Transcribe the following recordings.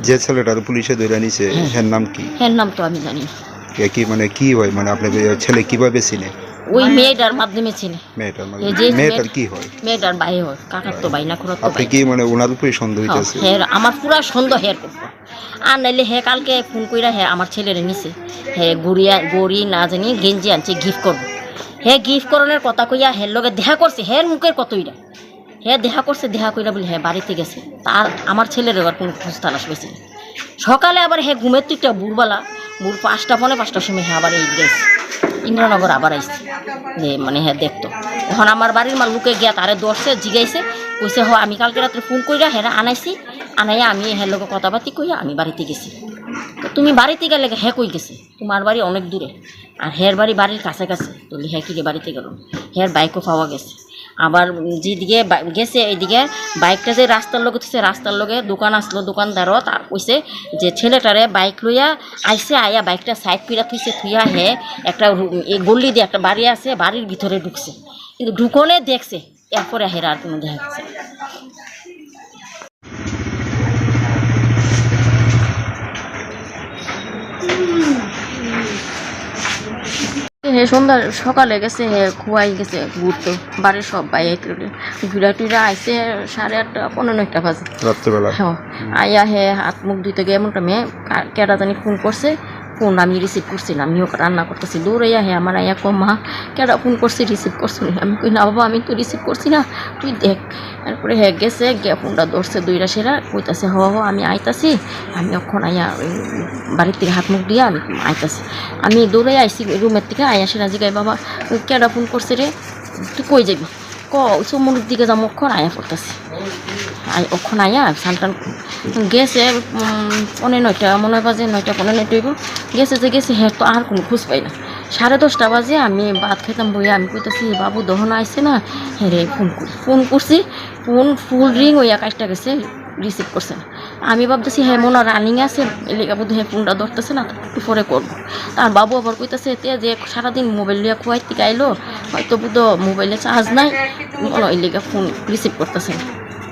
যে ছেলেটার পুলিশে ধরে নিছে এর নাম কি? হ্যাঁ নাম তো আমি জানি। এ কি মানে কি হয়? মানে আপনার ছেলে কীভাবে চিনে? ওই মেয়েটার মাধ্যমে চিনি। মেয়েটার মানে এই যে- মেয়েটার কি হয়? মেয়েটার ভাই হয় কাকার তো ভাই না খুড়ার তো আপনি ভাই কি মানে ওনার উপরে সন্দেহ হইতেছে? হ্যাঁ আমার পুরা সন্দেহ হের করব আর নাইলে হে কালকে ফোন কইরা হ্যাঁ আমার ছেলেরে নিছে। হে গুড়িয়া গড়ি না জানি গেঞ্জি আনছে গিফট করব। হে গিফট করণের কথা কইয়া হের লগে দেখা করছে হের মুখের কতইরা হে দেখা করছে দেখা কইরা বলে হ্যাঁ বাড়িতে গেছে। তার আমার ছেলের এবার কোনো খোঁজ তালাশ পেয়েছে সকালে আবার হে, ঘুমের তুইটা বুড়বালা বুড় পাঁচটা, পনে পাঁচটার সময় হ্যাঁ আবার এই গেছে। ইন্দ্রনগর আবার আইসছে যে মানে হ্যাঁ দেখতো। এখন আমার বাড়ির মা লুকে গিয়া তারে দর্শে জিগাইছে, কইছে, হ, আমি কালকে রাত্রে ফোন কইরা হেরা আনাইছি। আনাইয়া আমি হের লোক কথাবার্তি কইয়া আমি বাড়িতে গেছি। তো তুমি বাড়িতে গেলে হ্যাঁ কই গেছে? তোমার বাড়ি অনেক দূরে। আর হের বাড়ি বাড়ির কাছে কাছে বলি হ্যাঁ কিরে বাড়িতে গেল? হের বাইকও পাওয়া গেছে। আবার যেদিকে গেছে এইদিকে বাইকটা যে রাস্তার লোকে থুছে রাস্তার লোকে দোকান আসলো দোকানদারও তার কইছে যে ছেলেটারে বাইক লইয়া আইসে আয়া বাইকটা সাইড ফিরা থুইছে, থুইয়া হে একটা এই গল্লি দিয়ে একটা বাড়ি আছে, বাড়ির ভিতরে ঢুকছে কিন্তু ঢুকনে দেখছে, এরপরে হেরা আর কোনো দেখা না। হে সন্ধ্যা সকালে গেছে হে খুয়াই গেছে ঘুরতে। বাড়ির সব বাইক ঘুরা টুরা আইসে সাড়ে আটটা পনেরো একটা বাজে। রাত্রেবেলা? হ্যাঁ। আইয়া হে হাত মুখ ধুইতে গিয়ে এমনটা মেয়ে কেটা জানি ফোন করছে। ফোন আমি রিসিভ করছি না আমিও রান্না করতেছি দূর আইয়া হে আমার আয়া কম মা, কেডা ফোন করছি রিসিভ করছি না। আমি কই, না বাবা, আমি তো রিসিভ করছি না, তুই দেখ। তারপরে হ্যাঁ গেছে, গিয়া ফোনটা ধরছে দুইটা সেরা, কইতাছে, হ হ, আমি আইতাছি। আমি অক্ষণ আয়া বাড়ির থেকে হাত মুখ দিয়া আমি আইতাছি। আমি দৌড়ে আইসি রুমের থেকে আইয়া সেরা জিগাই বাবা কেডা ফোন করছে রে? তুই কই যাবি? ক সমুদ্রের দিকে যাব অক্ষণ আয়া পড়তাছি। ওখানে আয়া সানটান গেছে পনেরো নয়টা, মনে হয় বাজে নয়টা পনেরো নয়টা হইব। গেছে যে গেছে হ্যাঁ তো আর কোনো খোঁজ পাই না। সাড়ে দশটা বাজে, আমি ভাত খেতাম বইয়া, আমি কইতাছি বাবু, দহন আইছে না? হ্যাঁ রে, ফোন করি, ফোন করছি, ফোন, ফুল রিং হইয়া কাজটা গেছে রিসিভ করছে না। আমি ভাবতেছি হ্যাঁ মনে রানিং আছে, এলাকা বোধ হ্যাঁ ফোনটা ধরতেছে না, একটু পরে করব। তার বাবু আবার কইতাছে, তে যে সারাদিন মোবাইল লিয়া খুয়াই থেকে হয়তো বুধ মোবাইলে চার্জ নাই। মনে এলাকা ফোন রিসিভ করতেছে না।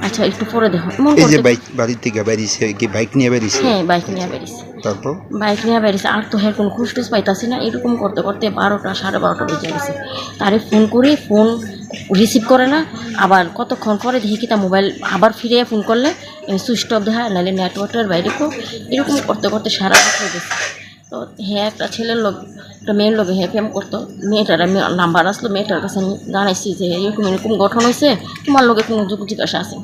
আচ্ছা একটু পরে দেখো। এই যে বাইক বাড়ির থেকে বেরিয়েছে কি বাইক নিয়ে বেরিয়েছে। হ্যাঁ বাইক নিয়ে বেরিয়েছে। তারপর? বাইক নিয়ে বেরিয়েছে আর তো হ্যাঁ কোনো খুশ টুস পাইতাছি না এরকম করতে করতে বারোটা সাড়ে বারোটা বেজে গেছে। তারে ফোন করি ফোন রিসিভ করে না আবার কতক্ষণ পরে দেখি কি তা মোবাইল আবার ফিরে ফোন করলে সুইচ অফ দেখা নাহলে নেটওয়ার্কের বাইরে কো এরকম করতে করতে সারা রাত হয়ে গেছে। তো হ্যাঁ একটা ছেলের লোক একটা মেয়ের লোক হ্যাঁ প্রেম করতো। মেয়েটার আমি নাম্বার আসলো, মেয়েটার কাছে আমি জানাইছি যে এরকম এরকম গঠন হয়েছে তোমার লোকে কোনো যুগ জিজ্ঞাসা আছে?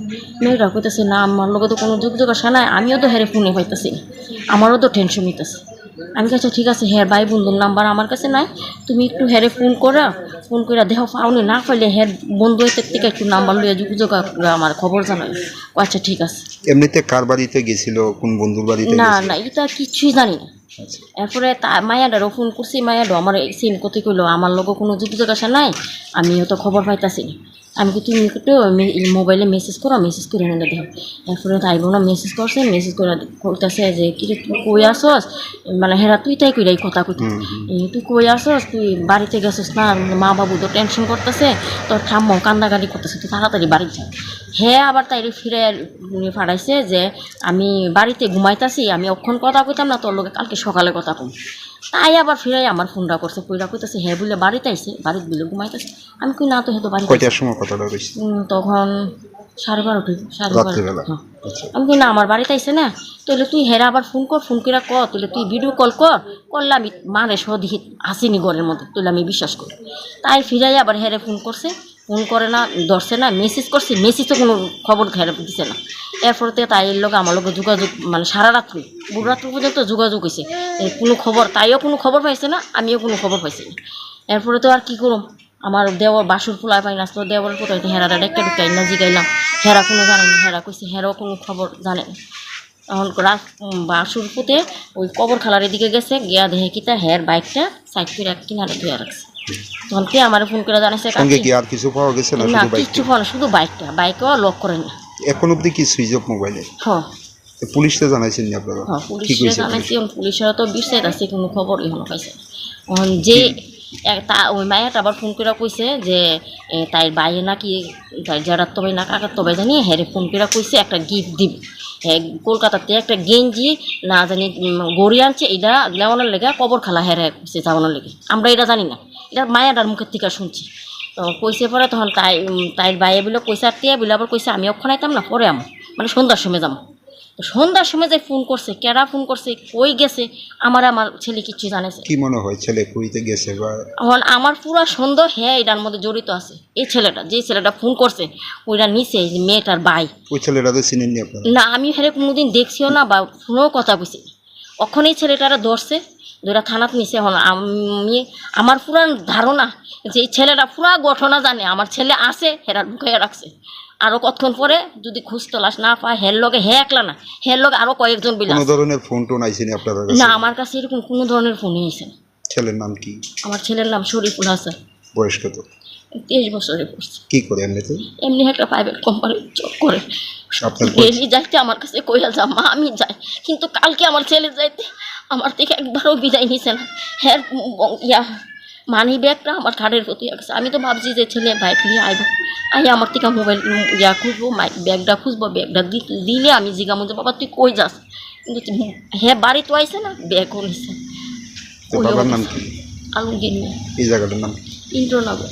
মেয়েটা কইতেছে, না, আমার লোকে তো কোনো যুগ জিজ্ঞাসা নাই, আমিও তো হেরে ফোনে পাইতেছি আমারও তো টেনশন নিতেছে আমি কাছে ঠিক আছে হ্যাঁ ভাই বন্ধুর নাম্বার আমার কাছে নাই। তুমি একটু হেরে ফোন করা ফোন করে দেহ পাওনি না পাইলে হ্যাঁ বন্ধু থেকে একটু নাম্বার লইয়া যোগাযোগ আমার খবর জানাই ও আচ্ছা ঠিক আছে। এমনিতে কার বাড়িতে গেছিল কোন বন্ধুর বাড়িতে না না এটা কিছুই জানি না। আচ্ছা। এরপরে তা মায়াডারও ফোন করছি মায়াডো আমার সিম কত কইলো আমার লোক কোনো যোগাযোগ আসা নাই আমিও তো খবর পাইতাছি না। আমি কি তুমি একটু মোবাইলে মেসেজ করো মেসেজ করে নিলে দেখো। এরপরে তাই বোনা মেসেজ করছে মেসেজ করে কইতাছে যে কি তুই কই আসস? মানে হেরা তুই তাই কইরাই কথা কইতে তুই কই আসস? তুই বাড়িতে গেছিস না? মা বাবু তো টেনশন করতেছে তোর ঠাম্মাও কান্দাকাটি করতেছে তুই তাড়াতাড়ি বাড়ি যা। হ্যাঁ আবার তাই ফিরে ফাড়াইছে যে আমি বাড়িতে ঘুমাইতাছি আমি অক্ষণ কথা কইতাম না তোর লোকে কালকে সকালে কথা কম। তাই আবার ফিরাই আমার ফোনটা করছে কইরা কইতাছে হ্যাঁ বলে বাড়িতে আইছে বাড়িতে বলে ঘুমাইতেছে। আমি কই না তো বাড়িতে আইছে। কয়টার সময় কথাটা রয়েছে তখন সাড়ে বারোটা সাড়ে বারোটা। হ্যাঁ। আচ্ছা। আমি কই না আমার বাড়িতে আইসে না? তাহলে তুই হেরা আবার ফোন কর ফোন করে কর তাহলে তুই ভিডিও কল কর। করলে আমি মানে সদিহি আসিনি ঘরের মধ্যে তাহলে আমি বিশ্বাস করি। তাই ফিরাই আবার হেরে ফোন করছে। ফোন করে না ধরছে না মেসেজ করছে মেসেজ তো কোনো খবর হেরে দিছে না। এরপরে তাই এর লোক আমার লোক যোগাযোগ মানে সারা রাত্রি বুড় রাত্রি পর্যন্ত যোগাযোগ হয়েছে কোনো খবর তাইও কোনো খবর পাইছে না আমিও কোনো খবর পাইছি না। এরপরে তো আর কি করুম আমার দেওয়ার বাসুর ফুলায় পাই নাচলো দেওয়ার কোথায় হেরাটা ডেকে ঢুকাই না জিগাইলাম হেরা কোনো জানে না হেরা কইছে হেরাও কোনো খবর জানে না। তখন বাসুর পুঁতে ওই কবর খালার দিকে গেছে গিয়া দেখে কিতা হের বাইকটা সাইড করে এক কিনারে ধুয়ে রাখছে তখন কে আমার ফোন করে জানাইছে কি আর কিছু পাওয়া গেছে না না কিচ্ছু ফোন শুধু বাইকটা বাইকেও লক করে না। এখন অব্দি কি সুইচ অফ মোবাইলে হ্যাঁ। পুলিশে জানাইছেন নি আপনারা? হ্যাঁ কি পুলিশে কইছে জানাইছি পুলিশের? তো বিশ্বাস আছে কোনো খবর এখনও পাইছে। যে তা ওই মায়াটা আবার ফোন করে কইছে যে তাই বাইরে নাকি তাই যারা তবে না কাকার তবে জানি হ্যারে ফোন করে কইছে একটা গিফট দিবি। হ্যাঁ কলকাতাতে একটা গেঞ্জি না জানি গড়ি আনছে এটা লেওয়ানোর লেগে কবর খালা হ্যারে কইছে যাওয়ানোর লেগে। আমরা এটা জানি না। এটা মায়াটার মুখের থেকে শুনছি। তো কইছে পরে তখন তাই তাইর তাই বাইরে বলে কইছে আর বলে আবার কইছে আমি ওখানে আইতাম না পরে আমো। মানে সন্ধ্যার সময় যাব তো সন্ধ্যার সময় যে ফোন করছে কেরা ফোন করছে কই গেছে আমার আমার ছেলে কিচ্ছু জানেছে কি মনে হয় ছেলে কুড়িতে গেছে বা? এখন আমার পুরো সন্দেহ হ্যাঁ এটার মধ্যে জড়িত আছে। এই ছেলেটা যে ছেলেটা ফোন করছে ওইটা নিচে এই যে মেয়েটার ভাই ওই ছেলেটা তো চিনেননি আপনারা? না আমি হেরে কোনোদিন দেখছিও না বা ফোনেও কথা বুঝি ওখানে এই ছেলেটারা ধরছে ধরে থানাত নিছে হন আমি আমার পুরান ধারণা যে এই ছেলেটা পুরা ঘটনা জানে আমার ছেলে আছে হেরা ঢুকাইয়া রাখছে আরও কতক্ষণ পরে যদি খুঁজ তলাশ না পায় হের লগে হে একলা না হের লগে আরও কয়েকজন বিলা কোনো ধরনের ফোন টোন আইসিনি আপনার না আমার কাছে এরকম কোনো ধরনের ফোনই আইছে না। ছেলের নাম কি? আমার ছেলের নাম শরীফুল হাসান বয়স কত তেইশ বছরে পড়ছে কি করে এমনিতে এমনি একটা প্রাইভেট কোম্পানি জব করে। ডেলি যাইতে আমার কাছে কইয়া যা মা আমি যাই। কিন্তু কালকে আমার ছেলে যাইতে আমার থেকে একবারও বিদায় নিছে না। হ্যাঁ ইয়া মানি ব্যাগটা আমার খাটের প্রতি গেছে আমি তো ভাবছি যে ছেলে বাইক নিয়ে আইব। আই আমার থেকে মোবাইল ইয়া খুঁজবো মাইক ব্যাগটা খুঁজবো ব্যাগটা দিলে আমি জিগামো যে বাবা তুই কই যাস? কিন্তু হ্যাঁ বাড়ি তো আইসে না ব্যাগও নিছে। বাবার নাম কি? আলমগীর। এই জায়গাটার নাম ইন্দ্রনগর।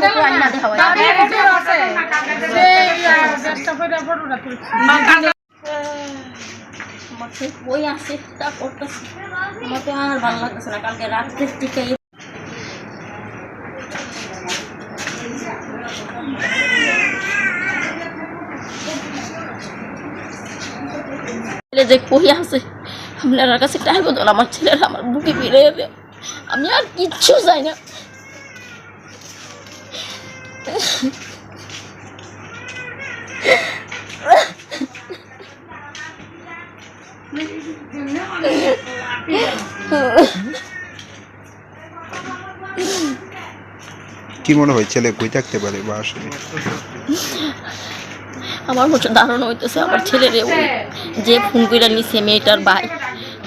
ফটো আইনা দেখাও বই আছে তা করতেছে আমাকে আর ভালো লাগতেছে না কালকে রাত্রে থেকে ছেলে যে কই আছে আপনার কাছে টাইম বদল আমার ছেলেরা আমার বুকে ফিরে যাবে আমি আর কিচ্ছু চাই না কি মনে হয় ছেলে কই থাকতে পারে বা আসলে? আমার হচ্ছে ধারণা হইতেছে আমার ছেলের যে ফোন করে নিছে মেয়েটার ভাই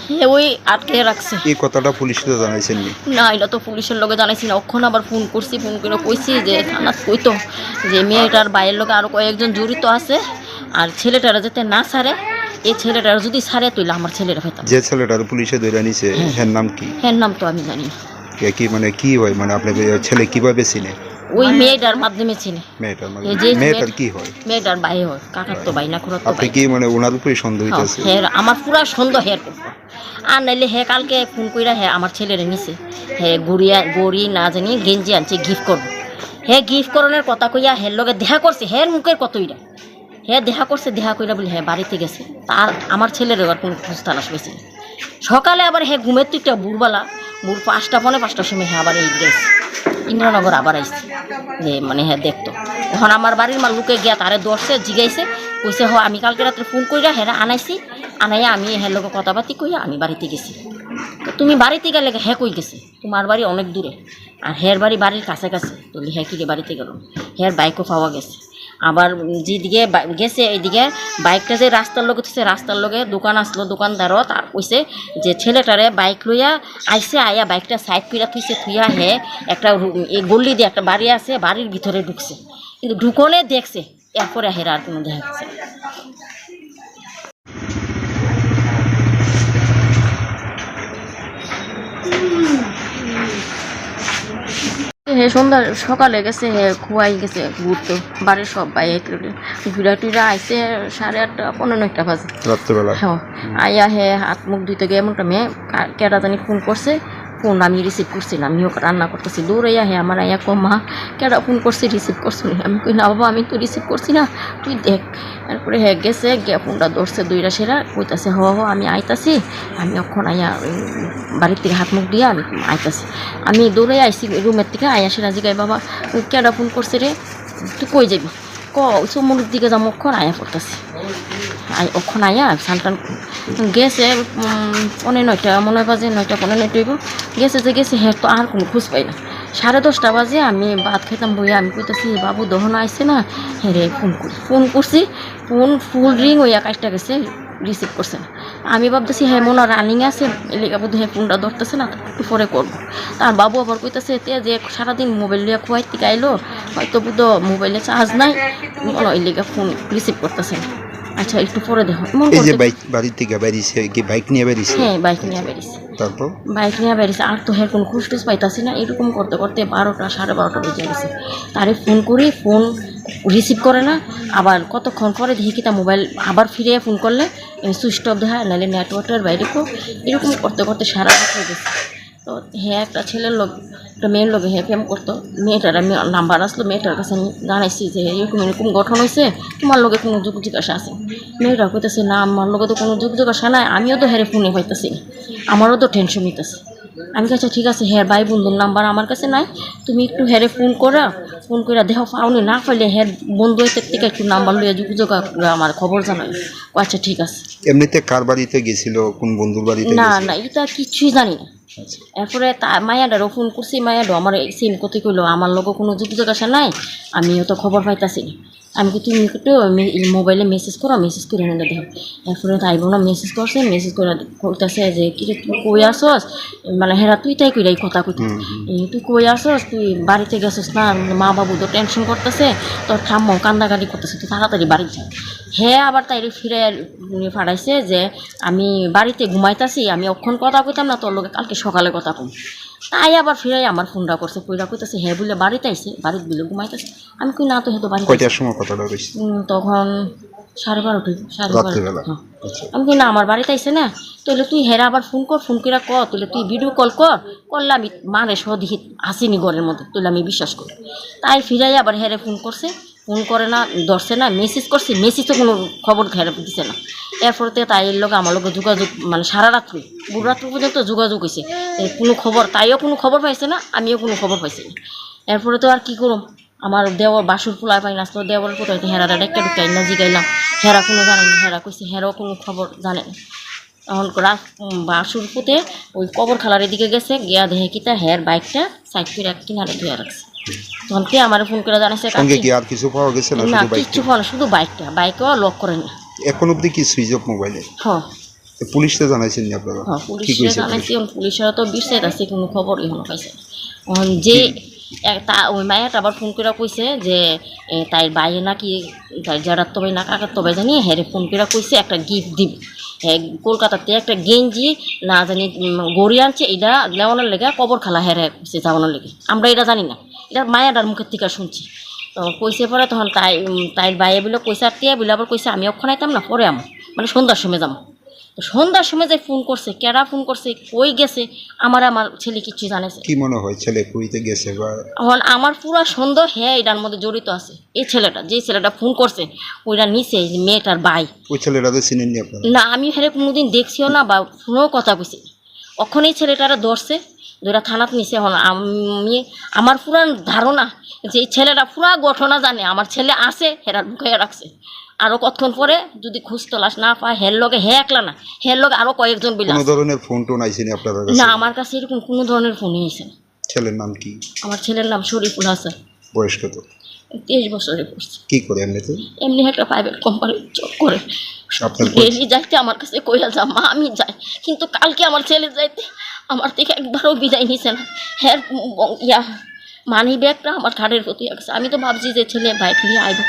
হে ওই আটকে রাখছে। এই কথাটা পুলিশে তো জানাইছেন নি? না এটা তো পুলিশের লোকে জানাইছি না অক্ষণ আবার ফোন করছি ফোন করে কইছি যে থানাত কইতো যে মেয়েটার বাইরের লোকে আরও কয়েকজন জড়িত আছে আর ছেলেটারা যাতে না ছাড়ে এই ছেলেটার যদি ছাড়ে তুইলে আমার ছেলেরা পেতাম যে ছেলেটার পুলিশে ধরে নিছে হ্যাঁ। নাম কি? হ্যাঁ নাম তো আমি জানি কি মানে কি হয়? মানে আপনার ছেলে কীভাবে চিনে? ওই মেয়েটার মাধ্যমে চিনি। মেয়েটার মানে যে- মেয়েটার কি হয়? মেয়েটার ভাই হয় কাকার তো ভাই না খুড়ার তো ভাই। কি মানে ওনার উপরে সন্দেহ হ্যাঁ, হইতেছে? হ্যাঁ আমার পুরা সন্দেহ হের আর নাইলে হে কালকে ফোন কইরা হ্যাঁ আমার ছেলেরে নিছে। হে গুড়িয়া গড়ি না জানি গেঞ্জি আনছে গিফট করব। হে গিফট করণের কথা কইয়া হের লগে দেখা করছে হের মুখের কতইরা। হে দেখা করছে দেখা কইরা বলে হ্যাঁ বাড়িতে গেছে। তার আমার ছেলের আর কোনো খোঁজ তালাশ পেয়েছে সকালে আবার হে ঘুমের তুইটা বুড়বালা বুড় পাঁচটা পনে পাঁচটার সময় হ্যাঁ আবার এই গেছে। ইন্দ্রনগর আবার আইসি যে মানে হ্যাঁ দেখতো। এখন আমার বাড়ির মা লুকে গিয়া তারে দর্শে জিগাইছে, কইছে, হ, আমি কালকে রাত্রে ফোন কইরা হেরা আনাইছি। আনাইয়া আমি হ্যাঁ লোক কথাবার্তি কইয়া আমি বাড়িতে গেছি। তো তুমি বাড়িতে গেলে হ্যাঁ কই গেছে? তোমার বাড়ি অনেক দূরে। আর হের বাড়ি বাড়ির কাছে কাছে বলি হ্যাঁ কি বাড়িতে গেল? হের বাইকও পাওয়া গেছে। আবার যেদিকে গেছে এইদিকে বাইকটা যে রাস্তার লোকে থুছে রাস্তার লোকে দোকান আসলো দোকানদারও তার কইছে যে ছেলেটারে বাইক লইয়া আইসে আইয়া বাইকটা সাইড ফিরা থুইছে, থুইয়া হে একটা এই গল্লি দিয়ে একটা বাড়ি আছে, বাড়ির ভিতরে ঢুকছে কিন্তু ঢুকনে দেখছে, এরপরে হেরা আর কোনো দেখা না। হে সন্ধ্যা সকালে গেছে হে খুয়াই গেছে ঘুরতে বাড়ির সব বাইরে ঘুরা টুরা আইসে সাড়ে আটটা পনেরো একটা বাজে। রাত্রেবেলা। হ্যাঁ আইয়া হে হাত মুখ ধুইতে গিয়ে এমনটা মেয়ে কেটা জানি ফোন করছে। ফোন আমি রিসিভ করছি না আমিও রান্না করতেছি দৌড়াইয়া হে আমার আয়া কম মা কেডা ফোন করছে রিসিভ করছি আমি কই না বাবা আমি তো রিসিভ করছি না তুই দেখ তারপরে হ্যাঁ গেছে গিয়া ফোনটা ধরছে দুইটা সেরা কইতাছে হ হ আমি আইতাছি আমি অক্ষণ ওই বাড়ির থেকে হাত মুখ দিয়া আমি আইতাছি আমি দৌড়ে আইসি রুমের থেকে আয়া সেরা জিগাই বাবা কেডা ফোন করছে রে তুই কই যাবি ক চমুর দিকে যাম অক্ষণ আয়া পড়তাছি ওখানে আয়া সানটান গেছে পনেরো নয়টা, মনে হয় বাজে নয়টা পনেরো নয়টা গেছে যে গেছে হ্যাঁ তো আর কোনো খোঁজ পাই না। সাড়ে দশটা বাজে, আমি ভাত খেতাম বইয়া, আমি কইতেছি বাবু, দহন আইসে না? হ্যাঁ রে, ফোন করি, ফোন করছি, ফোন, ফুল রিং ওই একাশটা গেছে রিসিভ করছে না। আমি ভাবতেছি হ্যাঁ মনে রানিং আছে, এলাকা বোধ হয় ফোনটা ধরতেছে না, একটু পরে করব। তার বাবু আবার কইতেছে, তে যে সারাদিন মোবাইল লিয়া খুয়াই থেকে আইলো হয়তো বুধ মোবাইলে চার্জ নাই। মনে এলাকা ফোন রিসিভ করতেছে না। আচ্ছা একটু পরে দেখো। এই যে বাইক বাড়ির থেকে বেরিয়েছে কি বাইক নিয়ে বেরিয়েছে? হ্যাঁ বাইক নিয়ে বেরিয়েছে। তারপর? বাইক নিয়ে বেরিয়েছে আর তো হ্যাঁ কোনো খুশ টুস পাইতাছি না এরকম করতে করতে বারোটা সাড়ে বারোটা বেজে গেছে। তারে ফোন করি ফোন রিসিভ করে না আবার কতক্ষণ পরে দেখি কি তা মোবাইল আবার ফিরে ফোন করলে সুইচ অফ দেখা নাহলে নেটওয়ার্কের বাইরে কো এরকম করতে করতে সারা রাত হয়ে গেছে। তো হ্যাঁ একটা ছেলের লোক একটা মেয়ের লোক হ্যাঁ প্রেম করতো। মেয়েটার আমি নাম্বার আসলো মেয়েটার কাছে আমি জানাইছি যে এরকম এরকম গঠন হয়েছে তোমার লোকে কোনো যুগ জিজ্ঞাসা আছে। মেয়েটা কইতেছে না আমার লোকে তো কোনো যুগ জিজ্ঞাসা নাই আমিও তো হেরে ফোনে পাইতেছি আমারও তো টেনশন নিতেছে আমি কাছে ঠিক আছে হ্যাঁ ভাই বন্ধুর নাম্বার আমার কাছে নাই তুমি একটু হেরে ফোন করা ফোন করে দেহ পাওনি না পাইলে হ্যাঁ বন্ধু থেকে একটু নাম্বার লইয়া যোগাযোগ করে আমার খবর জানাই আচ্ছা ঠিক আছে। এমনিতে কার বাড়িতে গেছিল কোন বন্ধুর বাড়িতে না না এটা কিছুই জানি না। এরপরে তা মায়াডারও ফোন করছি মায়াডো আমার সিন কত কইলো, আমার লোক কোনো যোগাযোগ আসা নাই, আমিও তো খবর পাইতাছি। আমি কি তুমি একটু মোবাইলে মেসেজ করো মেসেজ করে নিলে দেখো। এরপরে তাই বোনা মেসেজ করছে মেসেজ করে কইতাছে যে কি তুই কই আসস? মানে হেরা তুই তাই কইরা এই কথা কইতে তুই কই আসস? তুই বাড়িতে গেছিস না? মা বাবু তো টেনশন করতেছে তোর ঠাম্মাও কান্দাকাটি করতেছে তুই তাড়াতাড়ি বাড়ি যা। হ্যাঁ আবার তাই ফিরে ফাড়াইছে যে আমি বাড়িতে ঘুমাইতাছি আমি অক্ষণ কথা কইতাম না তোর লোকে কালকে সকালে কথা কম। তাই আবার ফিরাই আমার ফোনটা করছে কইরা কইতাছে হ্যাঁ বলে বাড়িতে আইছে বাড়িতে বলে ঘুমাইতেছে। আমি কই না তো বাড়িতে আইছে। কয়টার সময় কথাটা উম, তখন সাড়ে বারোটা সাড়ে বারোটা। হ্যাঁ। আচ্ছা। আমি কই না আমার বাড়িতে আইসে না। তাহলে তুই হেরা আবার ফোন কর ফোন করে কর তাহলে তুই ভিডিও কল কর। করলে আমি মানে সদিহি আসিনি ঘরের মধ্যে তাহলে আমি বিশ্বাস করি। তাই ফিরাই আবার হেরে ফোন করছে। ফোন করে না, ধরছে না মেসেজ করছে মেসেজও কোনো খবর হেরে দিছে না। এরপরতে তাই এর লোক আমার লোক যোগাযোগ মানে সারা রাত্রি বুড় রাত্রি পর্যন্ত যোগাযোগ হয়েছে কোনো খবর, তাইও কোনো খবর পাইছে না, আমিও কোনো খবর পাইছি না। এরপরে তো আর কি করুম? আমার দেওয়ার বাসুর ফুলায় পাই নাচলো দেওয়ার কোথায় হেরাটা ডেকে ঢুকাই না, জিগাইলাম। হেরা কোনো জানে না, হেরা কইছে, হেরাও কোনো খবর জানে না। তখন বাসুর পুঁতে ওই কবর খালার দিকে গেছে, গিয়া দেখে কি তা হের বাইকটা সাইড করে এক কিনারে ধুয়ে রাখছে। তখন কে আমার ফোন করে জানাইছে সঙ্গে কি আর কিছু পাওয়া গেছে না না শুধু বাইক কিচ্ছু ফোন শুধু বাইকটা বাইকেও লক এখন অবধি কি সুইচ অফ মোবাইলে হ পুলিশে জানাইছেন নি আপনারা? হ্যাঁ কি পুলিশে কইছে জানাইছি তো বিশ্বাস আছে কোনো খবর এখনও পাইছে। এখন যে এক- তা ওই মায়াটা আবার ফোন করে কইছে যে এ, তাই বাইরে নাকি তাই যারা তবে না কাকার তবে জানি হ্যারে ফোন করে কইছে একটা গিফট দিবি। হ্যাঁ কলকাতাতে একটা গেঞ্জি, না জানি গড়ি আনছে, এটা লেওয়ানোর লেগে কবর খালা হেরে কইছে যাওয়ানোর লেগে। আমরা এটা জানি না। এটা মায়াটার মুখের থেকে শুনছি। তো কইসে পরে তখন তাই তাই বাইরে বলে কইসা টিয়া বলে, আবার কইসা আমি ওখানে আইতাম না, পরে আমো। মানে সন্ধ্যার সময় তো সন্ধ্যার সময় যে ফোন করছে কেরা ফোন করছে কই গেছে আমার আমার ছেলে কিছু জানেছে কি মনে হয় ছেলে পুরীতে গেছে বা? এখন আমার পুরো সন্দেহ হ্যাঁ এটার মধ্যে জড়িত আছে। এই ছেলেটা যে ছেলেটা ফোন করছে ওইটা নিচে মেয়েটার ভাই। ওই ছেলেটা তো চিনেননি আপনারা? না আমি হেরে কোনোদিন দেখছিও না বা ফোনেও কথা কইছি ওখানে এই ছেলেটারা ধরছে ধরে থানাত নিছে এখন। আমি আমার পুরা ধারণা যে এই ছেলেটা পুরা ঘটনা জানে আমার ছেলে আছে হেরা ঢুকাইয়া রাখছে। আরও কতক্ষণ পরে যদি খুঁজ তলাশ না পায় হের লগে হে একলা না হের লগে আরও কয়েকজন বিলা কোনো ধরনের ফোন টোন আইসেনি আপনার না আমার কাছে এরকম কোনো ধরনের ফোন হয়েছে না। ছেলের নাম কি? আমার ছেলের নাম শরীফুল হাসান। বয়স কত? তেইশ বছরে পড়ছে। কি করে এমনিতে? এমনি একটা প্রাইভেট কোম্পানি জব করে। আপনার ডেলি যাইতে আমার কাছে কইয়া যা মা আমি যাই। কিন্তু কালকে আমার ছেলে যাইতে আমার থেকে একবারও বিদায় নিছে না। হ্যাঁ উম, ইয়া মানি ব্যাগটা আমার খাটের প্রতি আসছে আমি তো ভাবছি যে ছেলে বাইক নিয়ে আইব।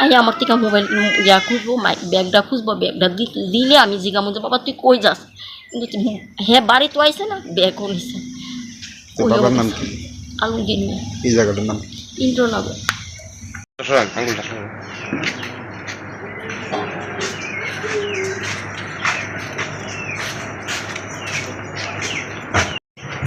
আই আমার থেকে মোবাইল ইয়া খুঁজবো মাইক ব্যাগটা খুঁজবো ব্যাগটা দি- দিলে আমি জিগা মধ্যে বাবা তুই কই যাস? কিন্তু হ্যাঁ বাড়ি তো আইসে না ব্যাগও নিছে বাবার নাম কি? আলমগীর এই জায়গাটার নাম? ইন্দ্রনগর মোবাইল আছে আইনা দেখাওয়া আমার সেই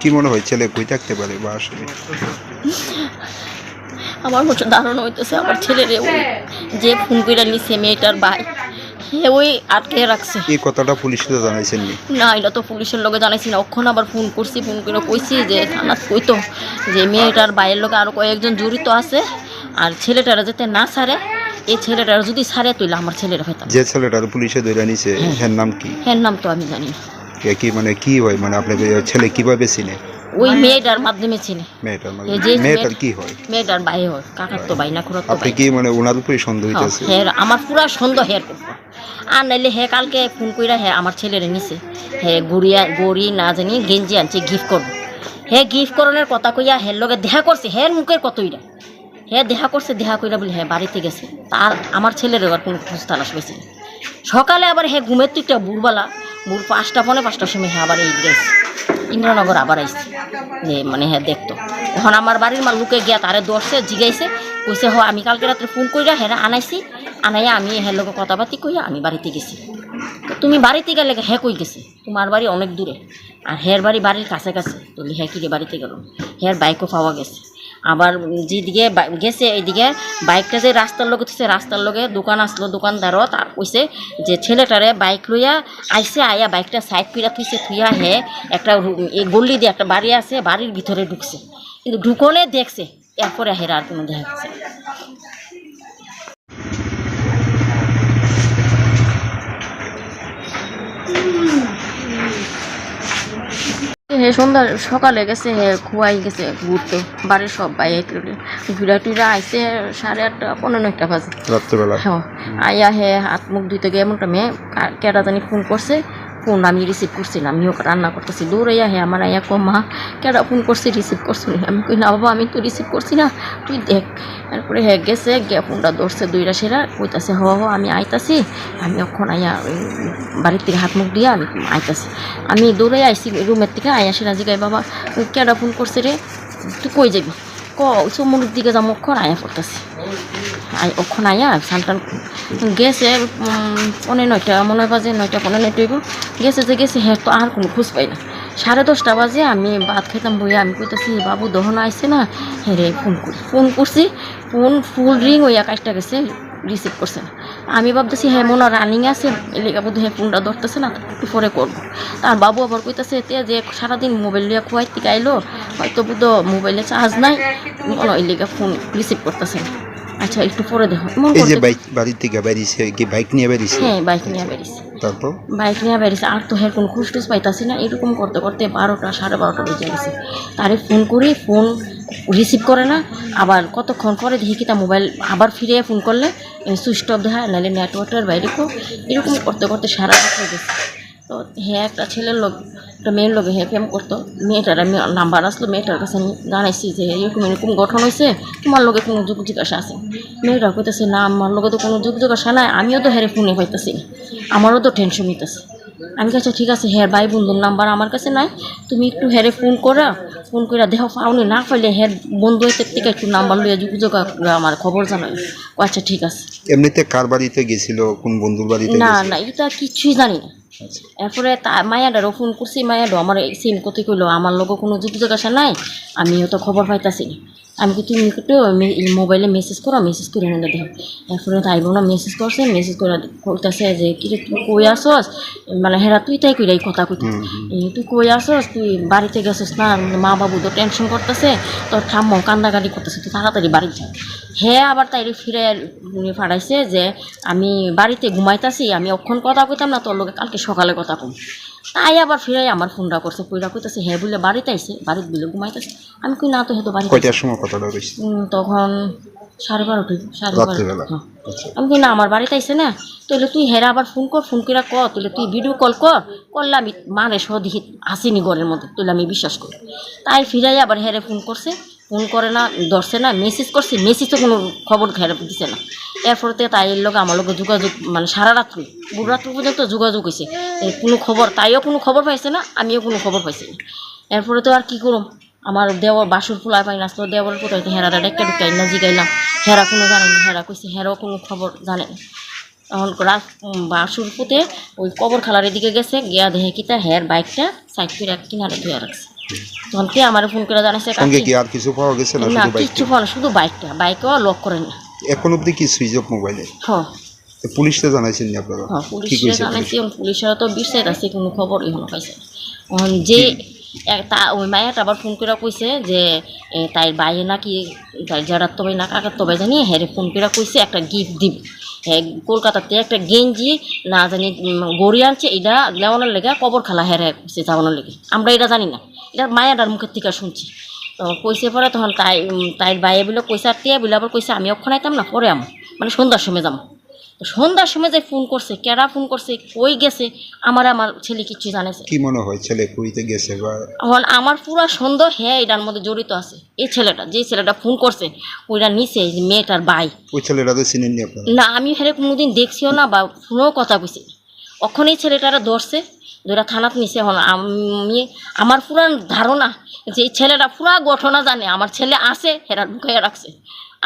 কি মনে হয়, ছেলে কই থাকতে পারে বা আসলে? আমার মতো ধারণা হইতেছে আমার ছেলেরে যে ফোন করে নিছে মেয়েটার ভাই। ওই আটকে রাখছে। এই কথাটা জানাইছেন না? এটা তো পুলিশের লোকে জানাইছি না। অক্ষণ আবার ফোন করছি ফোন করে কইছি যে থানাত কইতো যে মেয়েটার বাইরের লোকে আরও কয়েকজন জড়িত আছে আর ছেলেটারা যাতে না ছাড়ে এই ছেলেটারা যদি ছাড়ে তুইলে আমার ছেলেরা হইতাম যে ছেলেটার পুলিশে ধরে নিছে হ্যাঁ। নাম কি? হ্যাঁ নাম তো আমি জানি না। কি মানে কি হয়? মানে আপনার ছেলে কীভাবে চিনে? ওই মেয়েটার মাধ্যমে চিনি। মেয়েটার মেয়েটার কি হয়? মেয়েটার ভাই হয় কাকার তো ভাই না খুড়ার তো আপনি কি মানে ওনার উপরে সন্দেহ হ্যাঁ, আমার পুরা সন্দেহ হের করব আর নাইলে হে কালকে ফোন কইরা হে আমার ছেলেরে নিছে। হে গুড়িয়া, গড়ি না জানি গেঞ্জি আনছে গিফট করব। হে গিফট করণের কথা কইয়া হের লগে দেখা করছে হের মুখের কতইরা। হে দেখা করছে দেখা কইরা বলে হ্যাঁ বাড়িতে গেছে। তার আমার ছেলের আর কোনো খোঁজ তালাশ পেয়েছে সকালে আবার হে ঘুমের তুইটা বুড়বালা বুড় পাঁচটা, পনে পাঁচটার সময় হ্যাঁ আবার এই গেছে। ইন্দ্রনগর আবার আইছে। যে মানে হ্যাঁ দেখতো। এখন আমার বাড়ির মা লুকে গিয়া তারে দর্শে জিগাইছে। কইছে, হ, আমি কালকে রাত্রে ফোন কইরা হেরা আনাইছি। আনাইয়া আমি হের লোক কথাবার্তি কইয়া আমি বাড়িতে গেছি। তো তুমি বাড়িতে গেলে হে কই গেছে? তোমার বাড়ি অনেক দূরে। আর হের বাড়ি বাড়ির কাছে কাছে তো হ্যাঁ কিরে বাড়িতে গেল? হের বাইকও পাওয়া গেছে। আবার যেদিকে গেছে এইদিকে বাইকটা যে রাস্তার লোকে থইছে রাস্তার লোকে দোকান আসলো দোকানদারও তার কইছে যে ছেলেটারে বাইক লইয়া আইসে আইয়া বাইকটা সাইড কইরা থুইছে, থুইয়া হে একটা এই গল্লি দিয়ে একটা বাড়ি আছে, বাড়ির ভিতরে ঢুকছে। কিন্তু ঢুকনে দেখছে, এরপরে হেরা আর কোনো দেখা গেছে না। হে সন্ধ্যা সকালে গেছে হে খুয়াই গেছে ঘুরতে। বাড়ির সব বাইরে ঘুরা টুরা আইসে সাড়ে আটটা পনেরো একটা বাজে। রাত্রেবেলা। হ্যাঁ। আইয়া হে হাত মুখ ধুইতে গিয়ে এমনটা মেয়ে কেটা জানি ফোন করছে। ফোন আমি রিসিভ করছি না আমিও রান্না করতেছি। দৌড়াইয়া হে আমার আইয়া কো মা কেডা ফোন করছি রিসিভ করছি আমি কই, না বাবা, আমি তো রিসিভ করছি না। তুই দেখ। তারপরে হে গেছে, গিয়া ফোনটা ধরছে দুইটা সেরা। কইতাছে, হ হ, আমি আইতাছি। আমি অক্ষণ আইয়া বাড়ির থেকে হাত মুখ দিয়া আমি আইতাছি। আমি দৌড়াই আইছি, রুমের থেকে আইয়া সেরা জিগাই বাবা কেডা ফোন করছে রে? তুই কই যাবি? ক চমুর দিকে যাব অক্ষণ আয়া পড়তেছি আই ওখানে আয়া সানটান গেছে পনেরো নয়টা, মনে হয় বাজে নয়টা পনেরো নয়টা হইব। গেছে যে গেছে হ্যাঁ তো আর কোনো খোঁজ পাই না। সাড়ে দশটা বাজে, আমি ভাত খেতাম বইয়া, আমি কইতাছি, বাবু, দহন আইছে না? হ্যাঁ রে, ফোন করি। ফোন করছি, ফোন, ফুল রিং হইয়া কাজটা গেছে রিসিভ করছে না। আমি ভাবতেছি হ্যাঁ মনে রানিং আছে, এলাকা বোধ হ্যাঁ ফোনটা ধরতেছে না, একটু পরে করব। তার বাবু আবার কইতাছে এতে যে সারাদিন মোবাইল লিয়া খুয়াই থেকে আইলো, হয়তো বুধ মোবাইলে চার্জ নাই, মনে হয় লেগে ফোন রিসিভ করতেছে না। আচ্ছা একটু পরে দেখো। এই যে বাইক বাড়ি থেকে বেরিয়েছে কি বাইক নিয়ে বেরিয়েছে? হ্যাঁ বাইক নিয়ে বেরিয়েছে। তারপর? বাইক নিয়ে বেরিয়েছে আর তো হ্যাঁ কোনো টুস পাইতাছি না এরকম করতে করতে বারোটা সাড়ে বারোটা বেজে গেছে। তারে ফোন করি ফোন রিসিভ করে না আবার কতক্ষণ পরে দেখি কি তা মোবাইল আবার ফিরে ফোন করলে সুইচ অফ দেখা নাহলে নেটওয়ার্কের বাইরে কো এরকম করতে করতে সারা রাত হয়ে গেছে। তো হ্যাঁ একটা ছেলের লোক একটা মেয়ের লোকে হ্যাঁ প্রেম করতো। মেয়েটার আমি নাম্বার আসলো মেয়েটার কাছে আমি জানাইছি যে এরকম এরকম গঠন হয়েছে তোমার লোকে কোনো যুগ জিজ্ঞাসা আছে? মেয়েটা কইতেছে না আমার লোকে তো কোনো যুগ জিজ্ঞাসা নাই আমিও তো হেরে ফোনে পাইতেছি আমারও তো টেনশন নিতেছে আমি কাছে ঠিক আছে হ্যাঁ ভাই বন্ধুর নাম্বার আমার কাছে নাই তুমি একটু হেরে ফোন করা ফোন করে দেহ পাওনি না পাইলে হের বন্ধু থেকে একটু নাম্বার লইয়া যোগাযোগ করে আমার খবর জানাই ও আচ্ছা ঠিক আছে। এমনিতে কার বাড়িতে গেছিল কোন বন্ধুর বাড়িতে না না এটা কিছুই জানি না। আচ্ছা। এরপরে তা মায়াডারও ফোন করছি মায়াডো আমার সিম কোথায় কইলো, আমার লোক কোনো যোগাযোগ আসা নাই, আমিও তো খবর পাইতাছি। আমি কি তুমি একটু মোবাইলে মেসেজ করো মেসেজ করে নিলে দেখো। এরপরে তাই বোনা মেসেজ করছে মেসেজ করে কইতাছে যে কি রে তুই কই আসস? মানে হেরা তুই তাই কইরা এই কথা কইতে। এই তুই কই আসস? তুই বাড়িতে গেছিস না? মা বাবু তো টেনশন করতেছে তোর ঠাম্মা কান্দাকাটি করতেছে তুই তাড়াতাড়ি বাড়ি যা। হ্যাঁ আবার তাই ফিরে ফাড়াইছে যে আমি বাড়িতে ঘুমাইতাছি আমি অক্ষণ কথা কইতাম না তোর লোকে কালকে সকালে কথা কম। তাই আবার ফিরে আমার ফোনটা করছে কইরা কইতাছে হ্যাঁ বলে বাড়িতে আইছে বাড়িতে বলে ঘুমাইতেছে। আমি কই না তো হয়তো বাড়িতে কয়টার সময় কথাটা বেশি তখন সাড়ে বারোটা সাড়ে বারোটা। হ্যাঁ। আচ্ছা। আমি কই না আমার বাড়িতে আইসে না। তাহলে তুই হেরা আবার ফোন কর ফোন করে ক তাহলে তুই ভিডিও কল কর। করলে আমি মানে সদিহি আসিনি ঘরের মধ্যে তাহলে আমি বিশ্বাস করি। তাই ফিরাই আবার হেরে ফোন করছে ফোন করে না ধরছে না মেসেজ করছে মেসেজও কোনো খবর ঘেরে দিছে না। এরপরে তো তাই লোক আমার লোক যোগাযোগ মানে সারা রাত্রি বুড় রাত্রি পর্যন্ত যোগাযোগ হয়েছে কোনো খবর তাইও কোনো খবর পাইছে না আমিও কোনো খবর পাইছি না। এরপরে তো আর কি করুম আমার দেওয়ার বাসুর ফুলায় পাই নাচতো দেওয়ার কোথায় হেরা ডেকে ঢুকে না জিগাইলাম হেরা কোনো জানে না হেরা কইছে হেরাও কোনো খবর জানে না। তখন রাত বাসুর পুঁতে ওই কবর খালার দিকে গেছে গিয়া দেখে কিতা হের বাইকটা সাইড করে এক কিনারে ধুয়ে রাখছে তখন কে আমার ফোন করে জানাইছে কি আর কিছু পাওয়া গেছে না না শুধু পাওয়া শুধু বাইকটা বাইকও লক করে না। এখন অবধি কি সুইচ অফ মোবাইলে হ্যাঁ। তো পুলিশকে জানাইছেন নি আপনারা? হ্যাঁ পুলিশে কইছে জানাইছি পুলিশেরা? তো বিশ্বাস আছে কোনো খবরই হলো পাইছে না। যে তা ওই মায়াটা আবার ফোন করে কইছে যে তাই বাইরে নাকি তাই যারা তবে না কাকার তবে জানি হ্যাঁ ফোন করে কইছে একটা গিফট দিব। হ্যাঁ কলকাতাতে একটা গেঞ্জি না জানি গড়ি আনছে এটা লেওয়ানোর লেগে কবর খালা হ্যাঁ হ্যাঁ কইছে যাওয়ানোর লেগে। আমরা এটা জানি না। এটা মায়াটার মুখের থেকে শুনছি। তো কইছে পরে তখন তাই তাই বাইরে বলে কইছে আর টিয়া বলে আবার কইছে আমি ওখানে আইতাম না পরে আম মানে সন্ধ্যার সময় যাম। তো সন্ধ্যার সময় যে ফোন করছে কেরা ফোন করছে কই গেছে আমার আমার ছেলে কিচ্ছু জানেছে কি মনে হয় ছেলে কইতে গেছে বা? এখন আমার পুরো সন্দেহ হ্যাঁ এটার মধ্যে জড়িত আছে। এই ছেলেটা যে ছেলেটা ফোন করছে ওইটা নিচে যে মেয়েটার ভাই ওই ছেলেটা তো আপনারা? না আমি হেরে কোনোদিন দেখছিও না বা ফোনেও কথা কইছি এই ছেলেটারা ধরছে ধরে থানাত নিছে এখন। আমি আমার পুরা ধারণা যে এই ছেলেটা পুরা ঘটনা জানে আমার ছেলে আছে হেরা ঢুকাইয়া রাখছে।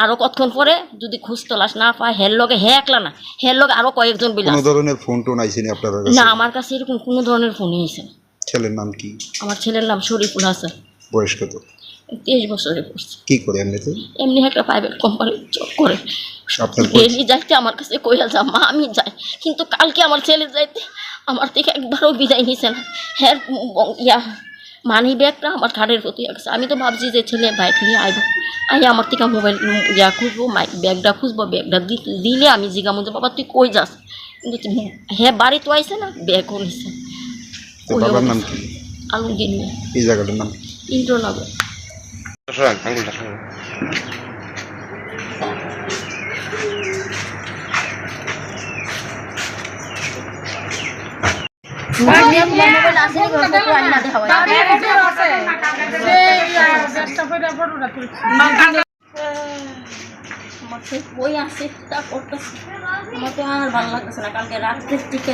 আরও কতক্ষণ পরে যদি খুঁজ তলাশ না পায় হের লগে হে একলা না হের লগে আরও কয়েকজন বিল কোনো ধরনের ফোন টোন আইসেনি আপনার না আমার কাছে এরকম কোনো ধরনের ফোনই না। ছেলের নাম কি? আমার ছেলের নাম শরীফুল হাসান। বয়স কত? তেইশ বছরে পড়ছে। কি করে এমনিতে? এমনি একটা প্রাইভেট কোম্পানির জব করে। ডেলি যাইতে আমার কাছে কইয়া যা মা আমি যাই। কিন্তু কালকে আমার ছেলে যাইতে আমার থেকে একবারও বিদায় নিছে না। হ্যাঁ ইয়া মানি ব্যাগটা আমার ঘাড়ের প্রতি আছে আমি তো ভাবছি যে ছেলে বাইক নিয়ে আইব। আই আমার থেকে মোবাইল ইয়া খুঁজবো মাইক ব্যাগটা খুঁজবো ব্যাগটা দি- দিলে আমি জিগামো যে বাবা তুই কই যাস? কিন্তু তুই- হ্যাঁ বাড়ি তো আইসে না ব্যাগও নিছে। আলমগীর এই জায়গাটার নাম? ইন্দ্রনগর মোবাইল আছে আইনা দেখাওয়া আমার তো বই আছে তা করতেছে আমার ভালো লাগতেছে না কালকে রাত্রে থেকে